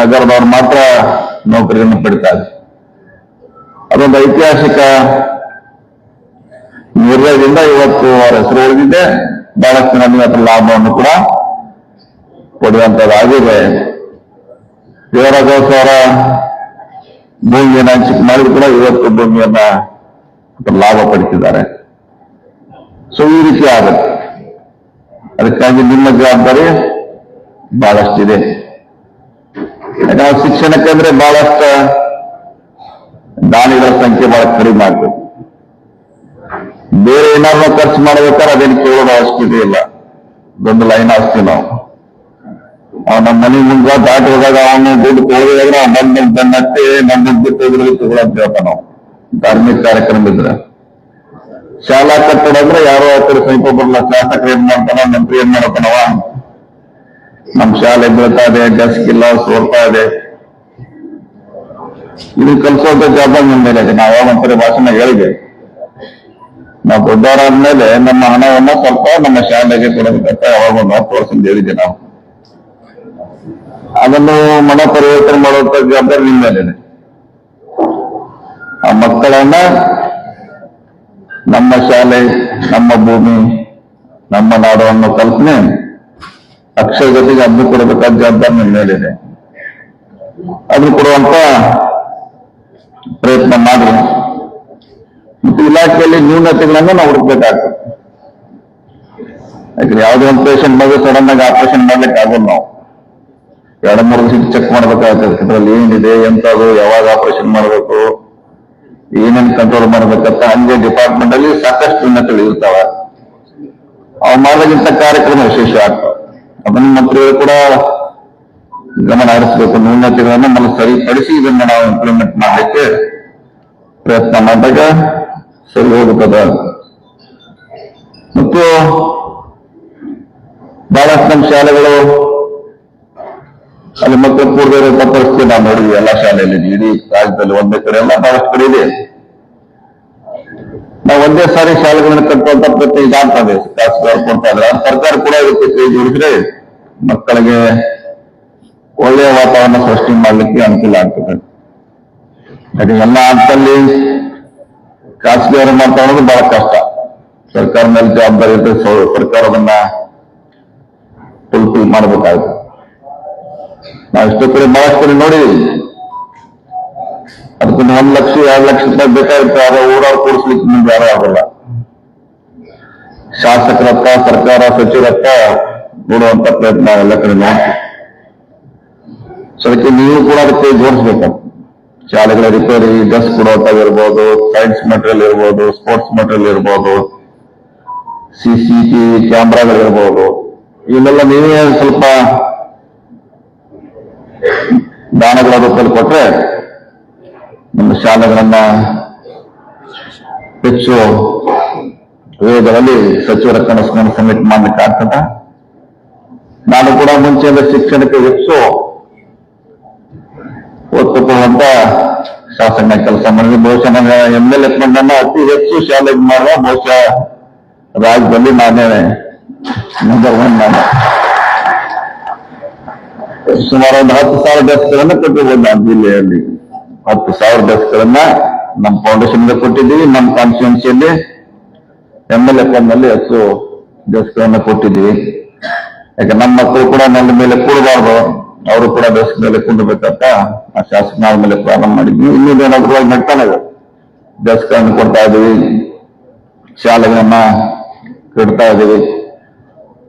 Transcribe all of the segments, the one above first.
ನಗರದವ್ರು ಮಾತ್ರ ನೌಕರಿಯನ್ನು ಪಡಿತಾರೆ. ಅದೊಂದು ಐತಿಹಾಸಿಕ ನಿರ್ಣಯದಿಂದ ಇವತ್ತು ಅವರ ಹೆಸರು ಉಳಿದಿದೆ ಬಹಳಷ್ಟು ಅದರ ಲಾಭವನ್ನು ಕೂಡ ಕೊಡುವಂತದ್ದಾಗಿದೆ. ದೇವರಾಜ ಅವರ ಭೂಮಿಯನ್ನು ಹಂಚಿಕೆ ಮಾಡಿದ್ರು ಕೂಡ ಇವತ್ತು ಭೂಮಿಯನ್ನ ಲಾಭ ಪಡಿಸಿದ್ದಾರೆ. ಸೊ ಈ ರೀತಿ ಆಗುತ್ತೆ. ಅದಕ್ಕಾಗಿ ನಿಮ್ಮ ಜವಾಬ್ದಾರಿ ಬಹಳಷ್ಟಿದೆ. ನಾವು ಶಿಕ್ಷಣಕ್ಕೆ ಅಂದ್ರೆ ಬಹಳಷ್ಟು ದಾನಿಗಳ ಸಂಖ್ಯೆ ಬಹಳ ಕಡಿಮೆ ಆಗ್ಬೇಕು. ಬೇರೆ ಏನಾದ್ರು ಖರ್ಚು ಮಾಡ್ಬೇಕಾದ್ರೆ ಅದೇನು ಕೇಳೋದು ಅವಶ್ಯಕತೆ ಇಲ್ಲ. ದೊಡ್ಡ ಲೈನ್ ಹಾಕ್ತೀವಿ ನಾವು. ಅವ್ ನಮ್ಮ ಮನೆ ಮುಂದೆ ದಾಟಿ ಹೋದಾಗ ಅವನು ದುಡ್ಡು ಕೊಡೋದಾದ್ರೆ ಬೆನ್ನತ್ತಿ ನಮ್ಮ ದುಡ್ಡು ಬಿಟ್ಟು ಹೋದ್ರೆ ತಗೊಳಂತ ನಾವು. ಧಾರ್ಮಿಕ ಕಾರ್ಯಕ್ರಮ ಇದ್ರೆ. ಶಾಲಾ ಕಟ್ಟಡ ಅಂದ್ರೆ ಯಾರೋ ಆ ಕಡೆ ಸಮೀಪ ಬರಲ್ಲ ಶಾಸಕರು ಏನ್ ಮಾಡ್ತಾನ, ಮಂತ್ರಿ ಏನ್ ಮಾಡ್ತಾನವ ನಮ್ ಶಾಲೆ ಬೀಳ್ತಾ ಇದೆ ಡೆಸ್ಕ್ ಇಲ್ಲ, ಸೋರ್ತಾ ಇದೆ. ಇದು ಕಲ್ಸೋದ ಜವಾಬ್ದಾರಿ ನಿಮ್ಮ ಮೇಲೆ ಇದೆ. ನಾವು ಒಂದ್ಸರಿ ಭಾಷಣ ಹೇಳಿದೆ. ನಾವು ದೊಡ್ಡವರಾದ್ಮೇಲೆ ನಮ್ಮ ಹಣವನ್ನ ಸ್ವಲ್ಪ ನಮ್ಮ ಶಾಲೆಗೆ ಕೊಡಬೇಕಂತ ಯಾವಾಗ ಒಂದು ಹತ್ತು ವರ್ಷದಿಂದ ಹೇಳಿದ್ದೆ ನಾವು. ಅದನ್ನು ಮನ ಪರಿವರ್ತನೆ ಮಾಡುವಂತ ಜವಾಬ್ದಾರಿ ನಿಮ್ಮ ಆ ಮಕ್ಕಳನ್ನ ನಮ್ಮ ಶಾಲೆ, ನಮ್ಮ ಭೂಮಿ, ನಮ್ಮ ನಾಡು ಅನ್ನೋ ಕಲ್ಪನೆ ಅಕ್ಷರ ಜೊತೆಗೆ ಅದನ್ನು ಕೊಡಬೇಕಾದ ಜವಾಬ್ದಾರಿ ನಿಮ್ಮ ಮೇಲಿದೆ. ಅದನ್ನು ಕೊಡುವಂತ ಪ್ರಯತ್ನ ಮಾಡಿ ಮತ್ತು ಇಲಾಖೆಯಲ್ಲಿ ನ್ಯೂನತೆಗಳನ್ನು ನಾವು ಹುಡುಕ್ಬೇಕಾಗ್ತದೆ. ಯಾಕಂದ್ರೆ ಯಾವುದೇ ಒಂದು ಪೇಷಂಟ್ ಮಗು ಸಡನ್ ಆಗಿ ಆಪರೇಷನ್ ಮಾಡ್ಲಿಕ್ಕೆ ಆಗೋದು ನಾವು. ಎರಡು ಮೂರು ದಿವಸ ಚೆಕ್ ಮಾಡ್ಬೇಕಾಗ್ತದೆ. ಇದ್ರಲ್ಲಿ ಏನಿದೆ, ಎಂತದು, ಯಾವಾಗ ಆಪರೇಷನ್ ಮಾಡಬೇಕು, ಏನೇನು ಕಂಟ್ರೋಲ್ ಮಾಡ್ಬೇಕಂತ ಹಂಗೆ ಡಿಪಾರ್ಟ್ಮೆಂಟ್ ಅಲ್ಲಿ ಸಾಕಷ್ಟು ನ್ಯೂನತೆಗಳು ಇರ್ತಾವ. ಅವು ಕಾರ್ಯಕ್ರಮ ವಿಶೇಷ ಆಗ್ತವೆ ಅದನ್ನು ಮಂತ್ರಿಗಳು ಕೂಡ ಗಮನ ಹರಿಸಬೇಕು. ನ್ಯೂನತೆಗಳನ್ನು ನಾವು ಸರಿಪಡಿಸಿ ಇದನ್ನು ನಾವು ಇಂಪ್ಲಿಮೆಂಟ್ ಮಾಡಲಿಕ್ಕೆ ಪ್ರಯತ್ನ ಮಾಡಿದಾಗ ಸರಿ ಹೋಗುತ್ತದೆ ಮತ್ತು ಬಹಳಷ್ಟು ನಮ್ಮ ಶಾಲೆಗಳು ಅಲ್ಲಿ ಮಕ್ಕಳು ಕೂಡದಿರೋ ಪರಿಸ್ಥಿತಿ ನಾವು ನೋಡಿದ್ವಿ. ಎಲ್ಲ ಶಾಲೆಯಲ್ಲಿ ಇಡೀ ರಾಜ್ಯದಲ್ಲಿ ಒಂದೇ ಕಡೆ ಎಲ್ಲ ಬಹಳಷ್ಟು ಕಡೆ ಇದೆ. ನಾವು ಒಂದೇ ಸಾರಿ ಶಾಲೆಗಳನ್ನು ಕಟ್ಟುವಂತ ಪ್ರತಿ ಇದಾಗ್ತದೆ ಸರ್ಕಾರ ಕೂಡ ಇದಕ್ಕೆ ಕೈ ಜೋಡಿಸಿದ್ರೆ ಮಕ್ಕಳಿಗೆ ಒಳ್ಳೆಯ ವಾತಾವರಣ ಸೃಷ್ಟಿ ಮಾಡಲಿಕ್ಕೆ ಅನುಕೂಲ ಆಗ್ತದೆ. ಯಾಕೆ ಎಲ್ಲ ಹಂತದಲ್ಲಿ ಖಾಸಗಿಯವರು ಮಾಡ್ತಾ ಇರೋದು ಬಹಳ ಕಷ್ಟ. ಸರ್ಕಾರ ಮೇಲೆ ಜವಾಬ್ದಾರಿ ಸೊ- ಸರ್ಕಾರ ಅದನ್ನ ಫುಲ್ಫಿಲ್ ಮಾಡಬೇಕಾಗುತ್ತೆ. ನಾವು ಎಷ್ಟೋ ಕಡೆ ಬಹಳಷ್ಟು ಕಡೆ ನೋಡಿದೀವಿ. ಅದಕ್ಕೊಂದು ಒಂದ್ ಲಕ್ಷ, ಎರಡು ಲಕ್ಷ ರೂಪಾಯಿ ಬೇಕಾಗಿತ್ತು ಆದ್ರೆ ಊರವ್ರು ಕೂಡಿಸ್ಲಿಕ್ಕೆ ನಿಮ್ಗೆ ಯಾರು ಆಗಲ್ಲ. ಶಾಸಕರತ್ತ ಸರ್ಕಾರ ಸಚಿವರತ್ತ ನೋಡುವಂತ ಪ್ರಯತ್ನ ಎಲ್ಲ ಕಡೆ ಮಾಡ್ತೀವಿ. ಸೊ ಅದಕ್ಕೆ ನೀವು ಕೂಡ ಅದಕ್ಕೆ ಜೋಡಿಸ್ಬೇಕು. ಶಾಲೆಗಳ ರಿಪೇರಿ ಡ್ರೆಸ್ ಕೊಡುವಂತಾಗಿರ್ಬೋದು ಸೈನ್ಸ್ ಮೆಟೀರಿಯಲ್ ಇರ್ಬೋದು ಸ್ಪೋರ್ಟ್ಸ್ ಮೆಟೀರಿಯಲ್ ಇರ್ಬೋದು ಸಿ ಸಿ ಟಿವಿ ಕ್ಯಾಮ್ರಾಗಳಿರ್ಬೋದು ಇವನ್ನೆಲ್ಲ ನೀವೇ ಸ್ವಲ್ಪ ದಾನಗಳ ರೂಪದಲ್ಲಿ ಕೊಟ್ರೆ ನಮ್ಮ ಶಾಲೆಗಳನ್ನ ಹೆಚ್ಚು ವೇಗದಲ್ಲಿ ಸಚಿವರ ಕನಸನ್ನು ಸಬ್ಮಿಟ್ ಮಾಡ್ಲಿಕ್ಕೆ ಆಗ್ತದ? ನಾನು ಕೂಡ ಮುಂಚೆಯಿಂದ ಶಿಕ್ಷಣಕ್ಕೆ ಹೆಚ್ಚು ಒತ್ತು ಕೊಡುವಂತ ಶಾಸನ ಕೆಲಸ ಮಾಡಿದ್ರೆ. ಬಹುಶಃ ನನ್ನ ಎಂ ಎಲ್ ಎ ಫಂಡನ್ನ ಅತಿ ಹೆಚ್ಚು ಶಾಲೆಗೆ ಮಾಡುವ ಬಹುಶಃ ರಾಜ್ಯದಲ್ಲಿ ನಾನೇ ನಂಬರ್ ಒನ್ ನಾನು. ಸುಮಾರು ಒಂದು ಹತ್ತು ಸಾವಿರ ಡೆಸ್ಕ್ಗಳನ್ನ ಕೊಟ್ಟಿರ್ಬೋದು ನಾನು ಜಿಲ್ಲೆಯಲ್ಲಿ. ಹತ್ತು ಸಾವಿರ ಡೆಸ್ಕ್ಗಳನ್ನ ನಮ್ಮ ಫೌಂಡೇಶನ್ ಕೊಟ್ಟಿದ್ದೀವಿ. ನಮ್ಮ ಕಾನ್ಸ್ಟಿಟ್ಯೂನ್ಸಿಯಲ್ಲಿ ಎಂ ಎಲ್ ಎಫ್ನಲ್ಲಿ ಹತ್ತು ಡೆಸ್ಕ್ಗಳನ್ನ ಕೊಟ್ಟಿದ್ದೀವಿ. ಯಾಕೆ ನಮ್ಮ ಮಕ್ಕಳು ಕೂಡ ನನ್ನ ಮೇಲೆ ಕೂಡಬಾರ್ದು, ಅವರು ಕೂಡ ಬಸ್ ಮೇಲೆ ಕೂಡಬೇಕಂತ ಆ ಶಾಸನ ಮೇಲೆ ಪ್ರಾರಂಭ ಮಾಡಿದ್ವಿ. ಇನ್ನೂ ಏನಾದ್ರು ನಡ್ತಾನೆ ಇದೆ. ಕೊಡ್ತಾ ಇದೀವಿ ಶಾಲೆಗಳನ್ನ ಕಟ್ತಾ ಇದೀವಿ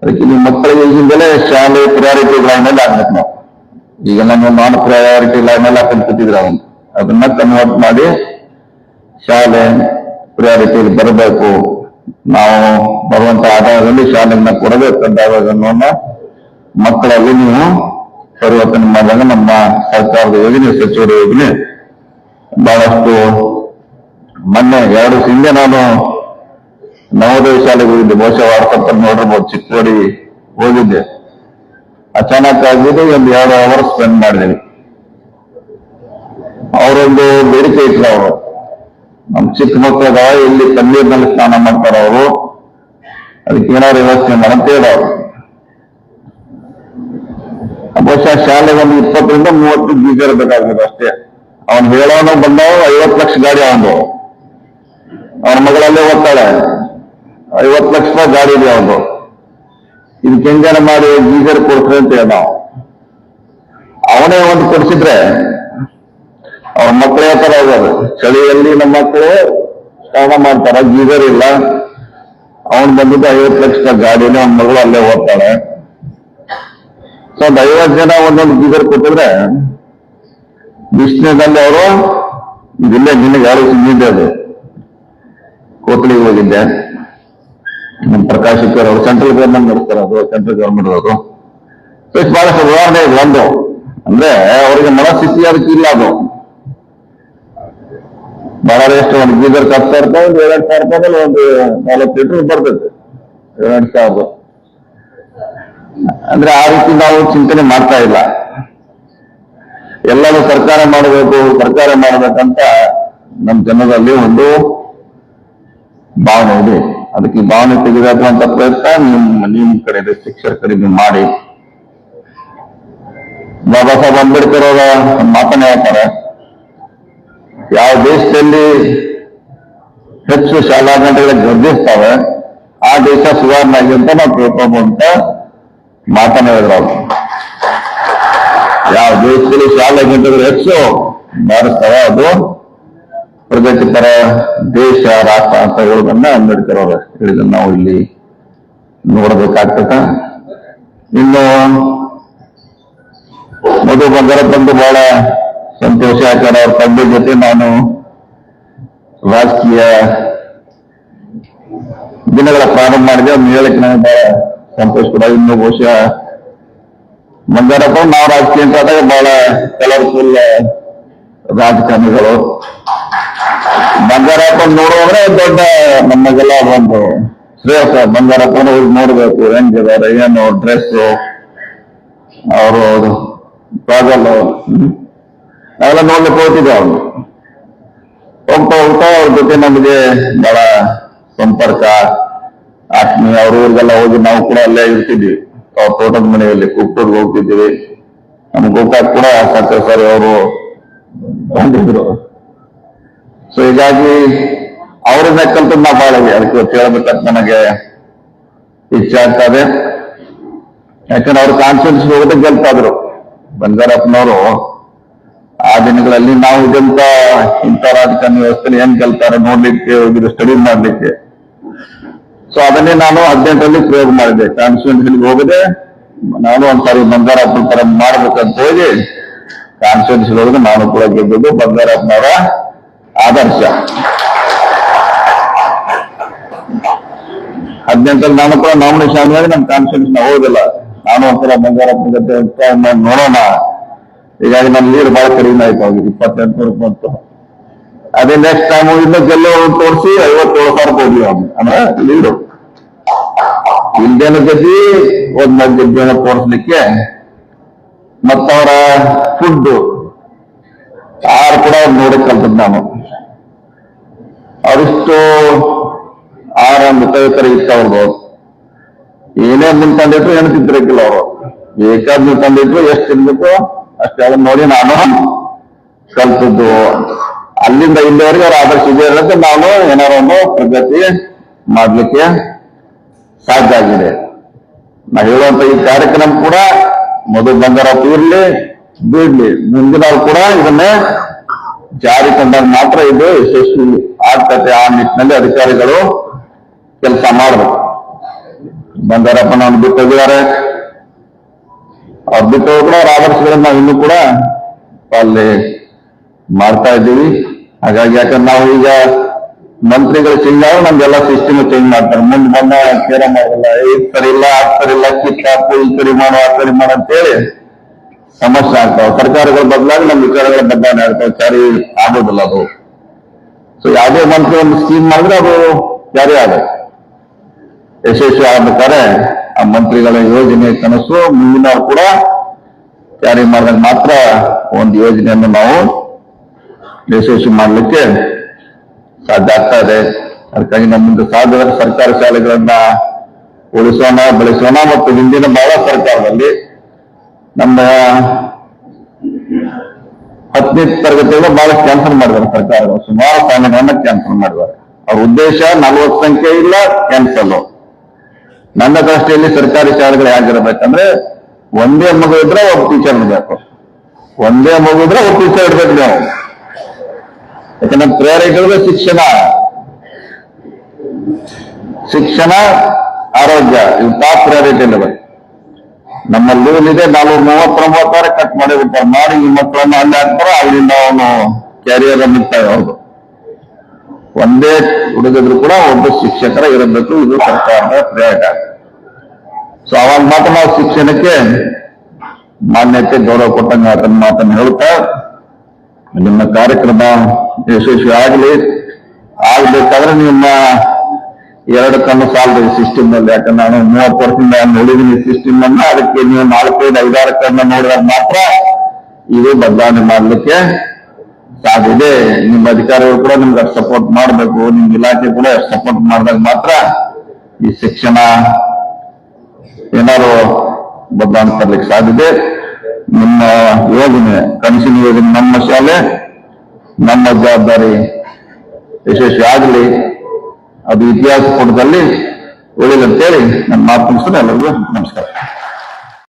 ಅದಕ್ಕೆ ನಿಮ್ಮ ಮಕ್ಕಳಿಗೆ ಈಗಿಂದಲೇ ಶಾಲೆ ಪ್ರಿಯಾರಿಟಿ ಲೈನ್ ಅಲ್ಲಿ ಆಗ್ಬೇಕು ನಾವು. ಈಗ ನಮ್ಮ ನಾನ್ ಪ್ರಯಾರಿಟಿ ಲೈನ್ ಅಲ್ಲಿ ಹಾಕೊಂಡು ಅವನು. ಅದನ್ನ ಕನ್ವರ್ಟ್ ಮಾಡಿ ಶಾಲೆ ಪ್ರಿಯಾರಿಟಿಯಲ್ಲಿ ಬರಬೇಕು. ನಾವು ಬರುವಂತ ಆದಾಯದಲ್ಲಿ ಶಾಲೆಯನ್ನ ಕೊಡಬೇಕಂತ ಅನ್ನೋನ್ನ ಮಕ್ಕಳಲ್ಲಿ ನೀವು ಪರಿವರ್ತನೆ ಮಾಡಿದಾಗ ನಮ್ಮ ಸರ್ಕಾರದ ಯೋಜನೆ ಸಚಿವರ ಯೋಜನೆ ಬಹಳಷ್ಟು ಮೊನ್ನೆ ಎರಡು ಹಿಂದೆ ನಾನು ನವೋದಯ ಶಾಲೆಗೆ ಹೋಗಿದ್ದೆ. ಬಹುಶಃ ಅಲ್ಲಿ ನೋಡಿರ್ಬೋದು. ಚಿಕ್ಕೋಡಿ ಹೋಗಿದ್ದೆ. ಅಚಾನಕ್ ಆಗಿದ್ದು ಒಂದು ಎರಡು ಅವರ್ ಸ್ಪೆಂಡ್ ಮಾಡಿದೀವಿ. ಅವರೊಂದು ಬೇಡಿಕೆ ಇಟ್ರು ಅವರು. ನಮ್ ಚಿಕ್ಕ ಮಕ್ಕಳದ ಇಲ್ಲಿ ತಣ್ಣೀರಿನಲ್ಲಿ ಸ್ನಾನ ಮಾಡ್ತಾರ ಅವರು. ಅದಕ್ಕೆ ಏನಾದ್ರು ವ್ಯವಸ್ಥೆ ಮಾಡಂತ ಹೇಳೋರು. ಬಹುಶಃ ಶಾಲೆಗೆ ಒಂದು ಇಪ್ಪತ್ತರಿಂದ ಮೂವತ್ತು ಬೀಜ ಇರಬೇಕಾಗ್ತದೆ ಅಷ್ಟೇ. ಅವನ್ ಹೇಳೋನು ಬಂದವ ಐವತ್ತು ಲಕ್ಷ ಗಾಡಿ ಅವನು. ಅವನ ಮಗಳಲ್ಲೇ ಓದ್ತಾಳೆ. ಐವತ್ತು ಲಕ್ಷ ರೂಪಾಯಿ ಗಾಡಿ ಇದೆ ಅವನು. ಇದಕ್ಕೆ ಹೆಂಗಾರ ಮಾಡಿ ಗೀಜರ್ ಕೊಡ್ತಾರೆ ಅಂತ ಹೇಳ ಅವನೇ ಒಂದು ಕೊಡಿಸಿದ್ರೆ ಅವ್ರ ಮಕ್ಕಳು ತರ ಇದಾರೆ. ಚಳಿಯಲ್ಲಿ ನಮ್ಮ ಮಕ್ಕಳು ಸ್ನಾನ ಮಾಡ್ತಾರ, ಗೀಜರ್ ಇಲ್ಲ. ಅವನ್ ಬಂದಿದ್ದು ಐವತ್ತು ಲಕ್ಷದ ಗಾಡಿನ ಅವನ ಮಗಳು ಅಲ್ಲೇ ಓದ್ತಾಳೆ. ಸೊ ಒಂದು ಐವತ್ತು ಜನ ಒಂದೊಂದು ಗೀಜರ್ ಕೊಟ್ಟಿದ್ರೆ ಬಿಸಿಲಿನಲ್ಲಿ ಅವರು ಇಲ್ಲೇ ನಿನಗೆ ಯಾರು ಸಿಗಿದ್ದೆ ಅದು. ಕೋತ್ಳಿಗೆ ಹೋಗಿದ್ದೆ ನಮ್ಮ ಪ್ರಕಾಶ್ ಅವರು, ಸೆಂಟ್ರಲ್ ಗವರ್ಮೆಂಟ್ ನಡೆಸ್ತಾರೆ ಅದು, ಸೆಂಟ್ರಲ್ ಗವರ್ಮೆಂಟ್ ಅವರು ಬಹಳಷ್ಟು ಉದಾಹರಣೆ ಒಂದು. ಅಂದ್ರೆ ಅವರಿಗೆ ಮನಸ್ಥಿತಿ ಅದಕ್ಕೆ ಇಲ್ಲ ಅದು. ಬಹಳ ಎಷ್ಟು ಒಂದು ಬೀದರ್ ಹತ್ತು ಸಾವಿರ ರೂಪಾಯಿ ಒಂದು ಏಳೆಂಟು ಸಾವಿರ ರೂಪಾಯಿ ಒಂದು ನಾಲ್ಕು ಲೀಟರ್ ಬರ್ತೈತೆ ಏಳೆಂಟು ಸಾವಿರ. ಅಂದ್ರೆ ಆ ರೀತಿ ನಾವು ಚಿಂತನೆ ಮಾಡ್ತಾ ಇಲ್ಲ. ಎಲ್ಲರೂ ಸರ್ಕಾರ ಮಾಡಬೇಕು ಸರ್ಕಾರ ಮಾಡಬೇಕಂತ ನಮ್ಮ ಜನರಲ್ಲಿ ಒಂದು ಭಾವನೆ ಇದೆ. ಅದಕ್ಕೆ ಈ ಭಾವನೆ ತೆಗೆದಾಕುವಂತ ಪ್ರಯತ್ನ ನಿಮ್ಮ ನಿಮ್ಮ ಕಡೆ ಶಿಕ್ಷಕರ ಕಡೆ ಮಾಡಿ. ಬಾಬಾ ಸಾಹೇಬ್ ಅಂಬೇಡ್ಕರ್ ಅವರ ಮಾತನೇ ಹೇಳ್ತಾರೆ. ಯಾವ ದೇಶದಲ್ಲಿ ಹೆಚ್ಚು ಶಾಲಾ ಗಂಟೆಗಳ ಗರ್ಜಿಸ್ತಾವೆ ಆ ದೇಶ ಸುಧಾರಣೆ ಆಗಿ ಅಂತ ನಾವು ತಿಳ್ಕೊಬೋದು ಅಂತ ಮಾತನ್ನ ಹೇಳಿದ್ರು ಅವರು ಯಾವ ದೇಶದಲ್ಲಿ ಶಾಲಾ ಗಂಟೆಗಳು ಹೆಚ್ಚು ಬಾರಿಸ್ತಾವೆ ಅದು ಪ್ರಗತಿಪರ ದೇಶ ರಾಷ್ಟ್ರ ಅಂತ ಹೇಳೋದನ್ನ ಅಂಬೇಡ್ಕರ್ ಅವರು ಹೇಳಿದನ್ನ ನಾವು ಇಲ್ಲಿ ನೋಡಬೇಕಾಗ್ತದ. ಇನ್ನು ಮಧು ಬಂಗಾರಪ್ಪಂದು ಬಹಳ ಸಂತೋಷ ಆಚಾರ ಅವ್ರ ತಂದೆ ಜೊತೆ ನಾನು ರಾಜಕೀಯ ದಿನಗಳ ಪ್ರಾರಂಭ ಮಾಡಿದೆ. ಅವ್ರನ್ನ ಹೇಳಕ್ಕೆ ನನಗೆ ಬಹಳ ಸಂತೋಷ ಕೂಡ. ಇನ್ನು ಬಹುಶಃ ಬಂಗಾರಪ್ಪ ನಾವು ರಾಜಕೀಯ ಅಂತ ಆದಾಗ ಬಹಳ ಕಲರ್ಫುಲ್ ರಾಜಕಾರಣಿಗಳು. ಬಂಗಾರಪ್ಪ ನೋಡುವಂದ್ರೆ ದೊಡ್ಡ ನಮಗೆಲ್ಲ ಒಂದು ಶ್ರೇಯಸ್. ಬಂಗಾರಪ್ಪನ ಹೋಗಿ ನೋಡ್ಬೇಕು ಹೆಂಗಿದ್ದಾರೆ ಏನು ಡ್ರೆಸ್ ಅವರು, ಬಾಗಲು. ನಾವೆಲ್ಲ ನೋಡ್ಲಿಕ್ಕೆ ಹೋಗ್ತಿದ್ದೆ ಅವನು ಹೋಗ್ತಾ ಹೋಗ್ತಾ ಅವ್ರ ಜೊತೆ ನಮಗೆ ಬಹಳ ಸಂಪರ್ಕ, ಆತ್ಮೀಯ, ಅವ್ರ ಊರಿಗೆಲ್ಲ ಹೋಗಿ ನಾವು ಕೂಡ ಅಲ್ಲೇ ಇರ್ತಿದ್ವಿ. ಅವ್ರ ತೋಟದ ಮನೆಯಲ್ಲಿ ಕುಕ್ಕೂರ್ಗೆ ಹೋಗ್ತಿದ್ವಿ. ನಮ್ ಗೋಕಾಕ್ ಕೂಡ ಸತ್ಯ ಸರ್ ಅವರು ಬಂದಿದ್ರು. ಸೊ ಹೀಗಾಗಿ ಅವರಿಂದ ಕಲ್ತು ನಾ ಬಹಳ ಅದಕ್ಕೆ ಹೇಳ್ಬೇಕಂತ ನನಗೆ ಇಚ್ಛೆ ಆಗ್ತಾ ಇದೆ. ಯಾಕಂದ್ರೆ ಅವ್ರ ಕಾನ್ಫಿಡೆನ್ಸ್ ಹೋಗೋದಕ್ಕೆ ಗೆಲ್ತಾದ್ರು ಬಂಗಾರಪ್ಪನವರು ಆ ದಿನಗಳಲ್ಲಿ ನಾವು ಇದೆಂತ ಇಂಥ ರಾಜಕಾರಣಿ ವ್ಯವಸ್ಥೆ ಏನ್ ಗೆಲ್ತಾರೆ ನೋಡ್ಲಿಕ್ಕೆ ಹೋಗಿದ್ರೆ ಸ್ಟಡಿ ಮಾಡ್ಲಿಕ್ಕೆ. ಸೊ ಅದನ್ನೇ ನಾನು ಹದಿನೆಂಟರಲ್ಲಿ ಪ್ರಯೋಗ ಮಾಡಿದೆ. ಕಾನ್ಸ್ಟಿಟ್ಯೂನ್ಸಿಗೆ ಹೋಗದೆ ನಾನು ಒಂದ್ಸಾರಿ ಬಂಗಾರಪ್ಪನ ತರ ಮಾಡ್ಬೇಕಂತ ಹೇಳಿ ಕಾನ್ಸ್ಟಿಟ್ಯೂನ್ಸಿ ಹೋಗದೆ ನಾನು ಕೂಡ ಗೆದ್ದಿದ್ದು ಬಂಗಾರಪ್ಪನವರ ಆದರ್ಶ. ಹದಿನೆಂಟರಲ್ಲಿ ನಾನು ಕೂಡ ನಾಮಿನೇಷನ್ ಆದ್ಮೇಲೆ ನಮ್ಮ ಕಾನ್ಸ್ಟಿಟ್ಯೂನ್ಸ್ ನಾವು ಹೋಗೋದಿಲ್ಲ. ನಾನು ಒಂದ್ಸಲ ಬಂಗಾರಪ್ಪನ ಜೊತೆ ನೋಡೋಣ. ಹೀಗಾಗಿ ನಮ್ ನೀರು ಬಹಳ ಕಡಿಮೆ ಆಯ್ತು ಅವ್ರಿಗೆ ಇಪ್ಪತ್ತೆಂಟು ಬಂತು. ಅದೇ ನೆಕ್ಸ್ಟ್ ಟೈಮ್ ಇನ್ನು ಗೆಲ್ಲೋ ತೋರಿಸಿ, ಐವತ್ತೇಳು ಸಾವಿರ ಹೋಗಿ ಅವ್ನು ಅಂದ್ರೆ ನೀರು. ಇಲ್ದೇನ ಗೆದ್ದಿ ಒಂದ್ ನಾಲ್ಕು ಗೆದ್ದೇನ ತೋರಿಸ್ಲಿಕ್ಕೆ. ಮತ್ತವರ ಫುಡ್ ಆರು ಕೂಡ ನೋಡಿ ಕಲ್ತದ್ ನಾನು. ಅವರಿಷ್ಟು ಆರ ಮಿತತರ ಇತ್ತು ಅವ್ರದ್ದು ಏನೇ ನಿಮ್ ತಂದಿಟ್ರು ಏನು ತಿಂತಿರಕ್ಕಿಲ್ಲ ಅವರು. ಬೇಕಾದ್ ನೀವು ತಂದಿಟ್ರು ಎಷ್ಟು ತಿನ್ಬೇಕು? ಅಷ್ಟೆಲ್ಲ ನೋಡಿ ನಾನು ಕಲ್ತದ್ದು ಅಲ್ಲಿಂದ ಇಲ್ಲಿವರೆಗೆ ಅವ್ರ ಆದರ್ಶ ಇದೆ ಅನ್ನೋದು ನಾನು ಏನಾರ ಒಂದು ಪ್ರಗತಿ ಮಾಡಲಿಕ್ಕೆ ಸಾಧ್ಯ ಆಗಿದೆ. ನಾ ಹೇಳುವಂತ ಈ ಕಾರ್ಯಕ್ರಮ ಕೂಡ ಮಧು ಬಂಗಾರಪ್ಪ ಇರ್ಲಿ, ಬಿಡ್ಲಿ. ಮುಂದಿನವ್ರು ಕೂಡ ಇದನ್ನೇ ಜಾರಿ ತಂದಾಗ ಮಾತ್ರ ಇದು. ಯಶಸ್ವಿ ಆಗ್ತದೆ ಆ ನಿಟ್ಟಿನಲ್ಲಿ ಅಧಿಕಾರಿಗಳು ಕೆಲಸ ಮಾಡಬೇಕು. ಬಂಗಾರಪ್ಪನವ್ರು ಬಿಟ್ಟು ಬಿಟ್ಟು ಕೂಡ ಆದರ್ಶಗಳನ್ನ ಇನ್ನೂ ಕೂಡ ಅಲ್ಲಿ ಮಾಡ್ತಾ ಇದ್ದೀವಿ. ಹಾಗಾಗಿ ಯಾಕಂದ್ರೆ ನಾವು ಈಗ ಮಂತ್ರಿಗಳು ಚೇಂಜ್ ಆದ್ರೆ ನಮ್ಗೆಲ್ಲ ಸಿಸ್ಟಮ್ ಚೇಂಜ್ ಮಾಡ್ತಾರೆ. ಮುಂದೆ ಬಂದ ಕೇರ ಮಾಡಲ್ಲ ಈ ಸರಿ ಇಲ್ಲ ಆ ಸರಿ ಇಲ್ಲ ಕಿತ್ತಾಪು ಈ ಸರಿ ಮಾಡು ಆ ಸರಿ ಮಾಡು ಅಂತೇಳಿ ಸಮಸ್ಯೆ ಆಗ್ತಾವ ಸರ್ಕಾರಗಳ ಬದಲಾಗಿ ನಮ್ಮ ವಿಚಾರಗಳ ಬದಲಾವಣೆ ಆಗ್ತಾವೆ ಸರಿ ಆಗೋದಿಲ್ಲ ಅದು. ಸೊ ಯಾವುದೇ ಮಂತ್ರಿ ಒಂದು ಸ್ಕೀಮ್ ಮಾಡಿದ್ರೆ ಅದು ಜಾರಿ ಆಗುತ್ತೆ ಯಶಸ್ವಿ ಆಗ್ಬೇಕಾದ್ರೆ ಆ ಮಂತ್ರಿಗಳ ಯೋಜನೆ ಕನಸು, ಮುಂದಿನ ಕೂಡ ಜಾರಿ ಮಾಡಿದಾಗ ಮಾತ್ರ ಒಂದು ಯೋಜನೆಯನ್ನು ನಾವು ಯಶಸ್ವಿ ಮಾಡಲಿಕ್ಕೆ ಸಾಧ್ಯ ಆಗ್ತಾ ಇದೆ. ಅದಕ್ಕಾಗಿ ನಮ್ಮಿಂದ ಸಾಧ್ಯ ಸರ್ಕಾರಿ ಶಾಲೆಗಳನ್ನ ಉಳಿಸೋಣ, ಬೆಳೆಸೋಣ ಮತ್ತು ಹಿಂದಿನ ಬಹಳ ಸರ್ಕಾರದಲ್ಲಿ ನಮ್ಮ ಹತ್ತನೇ ತರಗತಿಗಳು ಬಹಳ ಕ್ಯಾನ್ಸಲ್ ಮಾಡಿದ್ದಾರೆ ಸರ್ಕಾರಗಳು. ಸುಮಾರು ಸಾಧನೆಗಳನ್ನ ಕ್ಯಾನ್ಸಲ್ ಮಾಡಿದ್ದಾರೆ. ಅವ್ರ ಉದ್ದೇಶ ನಲವತ್ತು ಸಂಖ್ಯೆ ಇಲ್ಲ ಕ್ಯಾನ್ಸಲ್ ನನ್ನ ದೃಷ್ಟಿಯಲ್ಲಿ ಸರ್ಕಾರಿ ಶಾಲೆಗಳು ಹೇಗಿರ್ಬೇಕಂದ್ರೆ ಒಂದೇ ಮಗು ಇದ್ರೆ ಒಬ್ಬ ಟೀಚರ್ ಇರ್ಬೇಕು. ಒಂದೇ ಮಗು ಇದ್ರೆ ಒಬ್ಬ ಟೀಚರ್ ಇರ್ಬೇಕು ನಾವು. ಯಾಕಂದ್ರೆ ಪ್ರೇರೇಕರಿಗೆ ಶಿಕ್ಷಣ. ಶಿಕ್ಷಣ ಆರೋಗ್ಯ ಇವು ಟಾಪ್ ಪ್ರಯಾರಿಟಿ ಇಲ್ಲ ನಮ್ಮ ಲೂಲ್ ಇದೆ ನಾವು ಮೂವತ್ತಾರ ಕಟ್ ಮಾಡಿ ಬಿಡ್ತಾರೆ ಮಾಡಿ ಈ ಮಕ್ಕಳನ್ನ ಅಲ್ಲಿ ಹಾಕ್ತಾರೆ, ಅಲ್ಲಿಂದ ಅವನು ಕ್ಯಾರಿಯರ್ ಮುಕ್ತಾಯ ಹೌದು ಒಂದೇ ಹುಡುಗಿದ್ರು ಕೂಡ ಒಬ್ಬ ಶಿಕ್ಷಕರ ಇರಬೇಕು, ಇದು ಸರ್ಕಾರದ ಪ್ರಯೋಗ. ಸೊ ಅವಾಗ ಮಾತ್ರ ನಾವು ಶಿಕ್ಷಣಕ್ಕೆ ಮಾನ್ಯತೆ, ಗೌರವ ಕೊಟ್ಟಂಗ ಅದನ್ನ ಮಾತನ್ನು ಹೇಳ್ತಾ, ನಿಮ್ಮ ಕಾರ್ಯಕ್ರಮ ಯಶಸ್ವಿ ಆಗಲಿ. ಆಗ್ಬೇಕಾದ್ರೆ ನಿಮ್ಮ ಎರಡು ಕಣ್ಣು ಸಾಲದು ಸಿಸ್ಟಮ್ನಲ್ಲಿ ಯಾಕಂದ್ರೆ ನಾನು ಮೂವತ್ತು ವರ್ಷದಿಂದ ನೋಡಿದೀನಿ ಸಿಸ್ಟಮ್ ಅನ್ನ ಅದಕ್ಕೆ ನೀವು ನಾಲ್ಕೈದು, ಐದಾರು ಕಣ್ಣು ನೋಡಿದಾಗ ಮಾತ್ರ ಇದು ಬದಲಾವಣೆ ಮಾಡ್ಲಿಕ್ಕೆ ಇದೆ. ನಿಮ್ಮ ಅಧಿಕಾರಿಗಳು ಕೂಡ ನಿಮ್ಗೆ ಅಷ್ಟು ಸಪೋರ್ಟ್ ಮಾಡಬೇಕು. ನಿಮ್ ಇಲಾಖೆ ಕೂಡ ಅಷ್ಟು ಸಪೋರ್ಟ್ ಮಾಡಿದಾಗ ಮಾತ್ರ ಈ ಶಿಕ್ಷಣ ಏನಾದ್ರು ಬದಲಾವಣೆ ತರಲಿಕ್ಕೆ ಸಾಧ್ಯ ಇದೆ. ನಿಮ್ಮ ಯೋಜನೆ, ಕನಸಿನ ಯೋಜನೆ ನಮ್ಮ ಶಾಲೆ, ನಮ್ಮ ಜವಾಬ್ದಾರಿ ಯಶಸ್ವಿ ಆಗಲಿ. ಅದು ಇತಿಹಾಸ ಪುಟದಲ್ಲಿ ಉಳಿದಂತೇಳಿ ನನ್ನ ಮಾತು ಎಲ್ಲರಿಗೂ ನಮಸ್ಕಾರ.